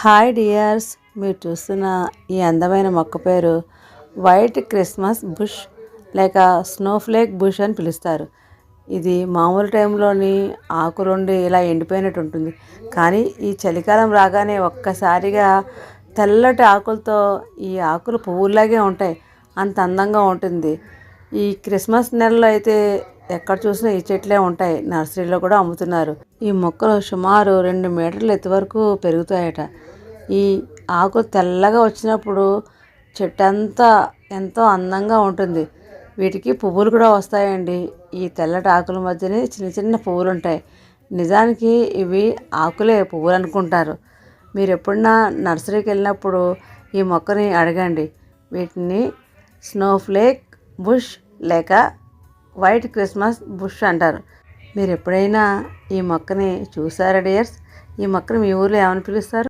Hi dears మీరు చూస్తున్న ఈ అందమైన మొక్క పేరు వైట్ క్రిస్మస్ బుష్ లేక స్నోఫ్లేక్ బుష్ అని పిలుస్తారు. ఇది మామూలు టైంలోని ఆకులుండి ఇలా ఎండిపోయినట్టు ఉంటుంది. కానీ ఈ చలికాలం రాగానే ఒక్కసారిగా తెల్లటి ఆకులతో ఈ ఆకులు పువ్వులాగే ఉంటాయి. అంత అందంగా ఉంటుంది. ఈ క్రిస్మస్ నెలలో అయితే ఎక్కడ చూసినా ఈ చెట్లే ఉంటాయి. నర్సరీలో కూడా అమ్ముతున్నారు. ఈ మొక్కలు సుమారు రెండు మీటర్ల ఎత్తు వరకు పెరుగుతాయట. ఈ ఆకులు తెల్లగా వచ్చినప్పుడు చెట్టు అంతా ఎంతో అందంగా ఉంటుంది. వీటికి పువ్వులు కూడా వస్తాయండి. ఈ తెల్లటి ఆకుల మధ్యనే చిన్న చిన్న పువ్వులు ఉంటాయి నిజానికి ఇవి ఆకులే పువ్వులు అనుకుంటారు. మీరు ఎప్పుడన్నా నర్సరీకి వెళ్ళినప్పుడు ఈ మొక్కని అడగండి. వీటిని స్నోఫ్లేక్ బుష్ లేక వైట్ క్రిస్మస్ బుష్ అంటారు. మీరు ఎప్పుడైనా ఈ మొక్కని చూసారా డియర్స్? ఈ మొక్కని మీ ఊర్లో ఏమని పిలుస్తారు?